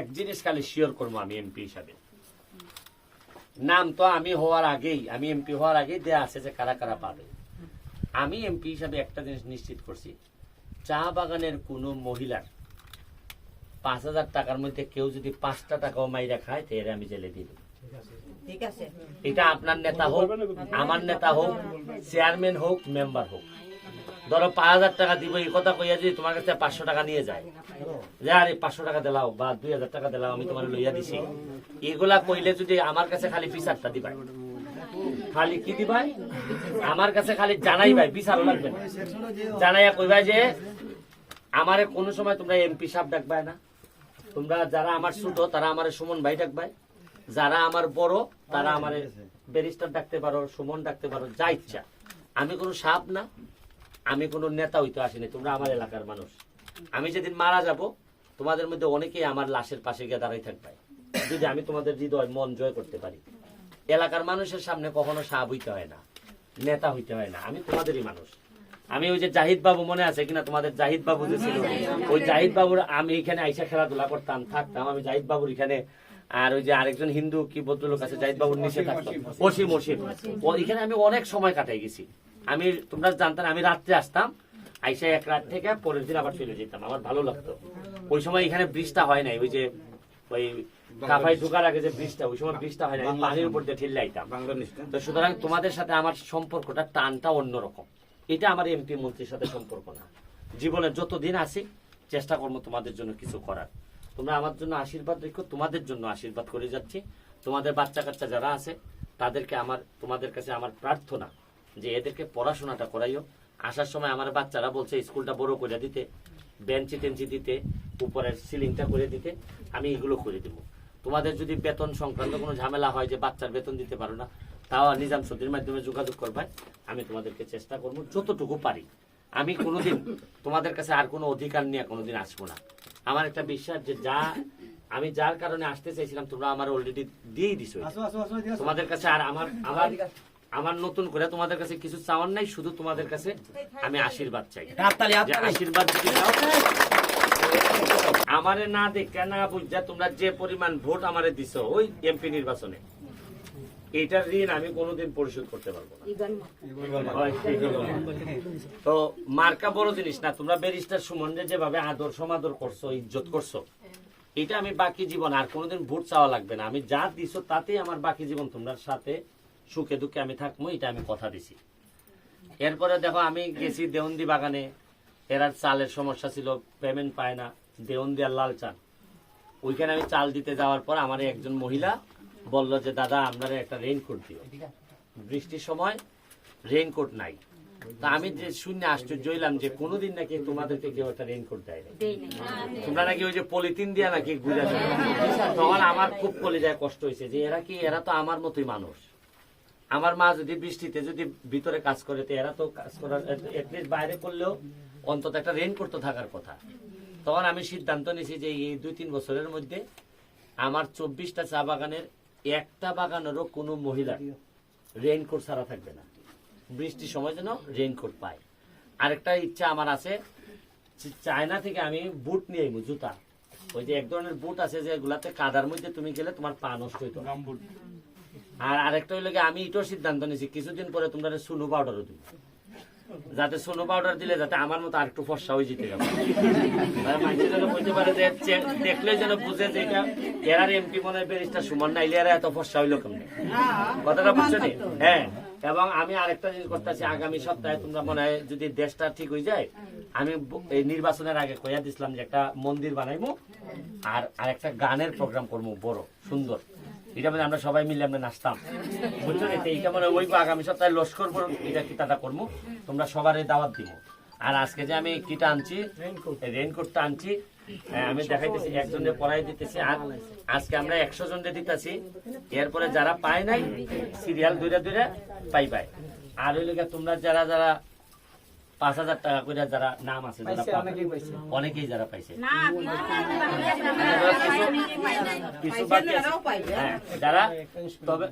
এক জিনিস খালি শিওর করব আমি এমপি হিসাবে। নাম তো আমি হওয়ার আগেই আমি এমপি হওয়ার আগেই দেয়া আছে যে কারা কারা পাবে। আমি এমপি হিসাবে একটা জিনিস নিশ্চিত করছি চা বাগানের কোনো মহিলার পাঁচ হাজার টাকার মধ্যে কেউ যদি পাঁচটা টাকাও মাইরা খায় তাহলে আমি জেলে দিয়ে দেবো। ঠিক আছে। এটা আপনার নেতা হোক আমার নেতা হোক চেয়ারম্যান হোক মেম্বার হোক। ধরো পাঁচ হাজার টাকা দিব, এই কথা কইয়া যদি তোমার কাছে পাঁচশো টাকা নিয়ে যায়। যে, আরে পাঁচশো টাকা দিলাও বা দুই হাজার টাকা দিলাও, আমি তোমার লইয়া দিছি। এগুলা কইলে যদি আমার কাছে খালি বিচারটা দিবাই। খালি কি দিবাই? আমার কাছে খালি জানাই ভাই বিচারও লাগবে না। জানাইয়া কইবাই যে, আমারে কোনো সময় তোমরা এমপি সাহেব ডাকবাই না। তোমরা যারা আমার ছোট, তারা আমার সুমন ভাই ডাকবাই। যারা আমার বড়, তারা আমার ব্যারিস্টার ডাকতে পারো, সুমন ডাকতে পারো, যা ইচ্ছা। আমি কোনো সাপ না। আমি কোনো নেতা হইতে আসিনি, তোমরা আমার এলাকার মানুষ। আমি যেদিন মারা যাব, তোমাদের মধ্যে অনেকেই আমার লাশের পাশে গিয়ে দাঁড়াই থাকবে। যদি আমি তোমাদের হৃদয়, মন জয় করতে পারি। এলাকার মানুষের সামনে কখনো সাপ হইতে হয় না, নেতা হইতে হয় না। আমি তোমাদেরই মানুষ। আমি ওই যে জাহিদ বাবু মনে আছে কিনা, তোমাদের জাহিদ বাবু যে ছিল? ওই জাহিদ বাবুর আমি এখানে আইসা খেলাধুলা করতাম, থাকতাম। আমি জাহিদ বাবুর এখানে, আর ওই যে আরেকজন হিন্দু কি ভদ্রলোক আছে, জাহিদ বাবুর নিচে থাকতো। অসীম অসীম এখানে আমি অনেক সময় কাটাই গেছি। আমি তোমরা জানতাম আমি রাত্রে আসতাম আইসা এক রাত থেকে পরের দিন আবার চলে যেতাম আমার ভালো লাগতো। ওই সময় এখানে বৃষ্টিটা হয় নাই ওই যে ওই কাফাই ঢুকার আগে যে বৃষ্টিটা ওই সময় বৃষ্টিটা হয় না পানির উপর দিয়ে ঠেলে আইতাম। তো সুতরাং তোমাদের সাথে আমার সম্পর্কটা টানটা অন্যরকম। এটা আমার এমপি মন্ত্রীর সাথে সম্পর্ক না। জীবনে যতদিন আছি চেষ্টা করব তোমাদের জন্য কিছু করার। তোমরা আমার জন্য আশীর্বাদ রেখো তোমাদের জন্য আশীর্বাদ করে যাচ্ছি। তোমাদের বাচ্চা কাচ্চা যারা আছে তাদেরকে আমার তোমাদের কাছে আমার প্রার্থনা। যে এদেরকে পড়াশোনাটা করাইও। আসার সময় আমার বাচ্চারা বলছে স্কুলটা বড় করে দিতে বেঞ্চি টেঞ্চি দিতে উপরের সিলিংটা করে দিতে আমি এগুলো করে দিব। তোমাদের যদি বেতন সংক্রান্ত কোনো ঝামেলা হয় যে বাচ্চার বেতন দিতে পারো না তাও নিজাম সদির মাধ্যমে যোগাযোগ করবে আমি তোমাদেরকে চেষ্টা করব যতটুকু পারি। আমি কোনোদিন তোমাদের কাছে আর কোনো অধিকার নিয়ে কোনোদিন আসব না। আমার একটা বিশ্বাস যে যা আমি যার কারণে আসতে চাইছিলাম তোমরা আমার অলরেডি দিয়েই দিছো তোমাদের কাছে আর আমার আমার আমার নতুন করে তোমাদের কাছে কিছু চাওয়ার নাই শুধু তোমাদের কাছে আমি আশীর্বাদ চাই। আশীর্বাদ যদি দাও আমারে না দেখে না বুঝা তোমরা যে পরিমাণ ভোট আমারে দিছো ওই এমপি নির্বাচনে এটার ঋণ আমি কোনোদিন পরিশোধ করতে পারব না। তো মার্কা বড় জিনিস না তোমরা ব্যারিস্টার সুমনরে যেভাবে আদর সমাদর করছ ইজ্জত করছ এটা আমি বাকি জীবন আর কোনোদিন ভোট চাওয়া লাগবে না। আমি যা দিছো তাতেই আমার বাকি জীবন তোমরা সাথে সুখে দুঃখে আমি থাকব এটা আমি কথা দিছি। এরপরে দেখো আমি গেছি দেওন্দি বাগানে। এরার চালের সমস্যা ছিল পেমেন্ট পায় না দেওন্দি আর লাল চাল। ওইখানে আমি চাল দিতে যাওয়ার পর আমার একজন মহিলা বলল যে দাদা আপনারা একটা রেইনকোট দিও। বৃষ্টির সময় রেইনকোট নাই। তা আমি যে শূন্য আশ্চর্য হইলাম যে কোনোদিন নাকি তোমাদেরকে কেউ একটা রেইনকোট দেয় না তোমরা নাকি ওই যে পলিথিন দিয়া নাকি ঘুরে তখন আমার খুব কলে যায় কষ্ট হয়েছে যে এরা কি এরা তো আমার মতোই মানুষ। আমার মা যদি বৃষ্টিতে যদি ভিতরে কাজ করে, তো এরা তো কাজ করার এটলিস্ট বাইরে করলেও অন্তত একটা রেইনকোট তো থাকার কথা। তখন আমি সিদ্ধান্ত নিয়েছি যে এই দুই তিন বছরের মধ্যে আমার চব্বিশটা চা বাগানের একটা বাগানেরও কোনো মহিলা রেইনকোট ছাড়া থাকবে না। বৃষ্টির সময় যেন রেইনকোট পায়। আরেকটা ইচ্ছা আমার আছে চায়না থেকে আমি বুট নিয়ে আইবো, জুতা। ওই যে এক ধরনের বুট আছে যে এগুলাতে কাদার মধ্যে তুমি গেলে তোমার পা নষ্ট হইতো। আর আরেকটা হইল আমি এটাও সিদ্ধান্ত নিয়েছি, কিছুদিন পরে তোমরা সুনো পাউডারও দিবে। যাতে সোনো পাউডার দিলে যাতে আমার মতো আরেকটু ফর্সা হয়ে যেতে যাবে মানুষের যেন বলতে পারে যে দেখলে যেন বুঝে যে এটা এরার এমপি মনে ব্যারিস্টার সুমন নাইলে এরা এত ফর্সা হইল কেমনে? কথাটা বুঝছ নি? হ্যাঁ এবং আমি আরেকটা জিনিস করতেছি, আগামী সপ্তাহে তোমরা মনে হয় যদি দেশটা ঠিক হয়ে যায়, আমি এই নির্বাচনের আগে কইয়া দিছিলাম যে একটা মন্দির বানাইবো আর আরেকটা গানের প্রোগ্রাম করব বড়, সুন্দর। এটা মানে আমরা সবাই মিলে আমরা নাচতাম। বুঝছ? তো এইটা মানে ওই আগামী সপ্তাহে লস্কর করব এটা কিতাটা করব তোমরা সবারই দাওয়াত দিব আর আজকে যে আমি কিটা আনছি রেইনকোটটা আনছি হ্যাঁ, আমি দেখাইতেছি একজনের পড়াই দিতেছি। আর আজকে আমরা একশো জনকে দিতেছি। এরপরে যারা পায় নাই সিরিয়াল দুইটা দুইটা পাই পাই আর ওই লোকে তোমরা যারা যারা পাঁচ হাজার টাকা করে যারা নাম আছে যারা অনেকেই যারা পাইছে কিছু বাকি হ্যাঁ যারা তবে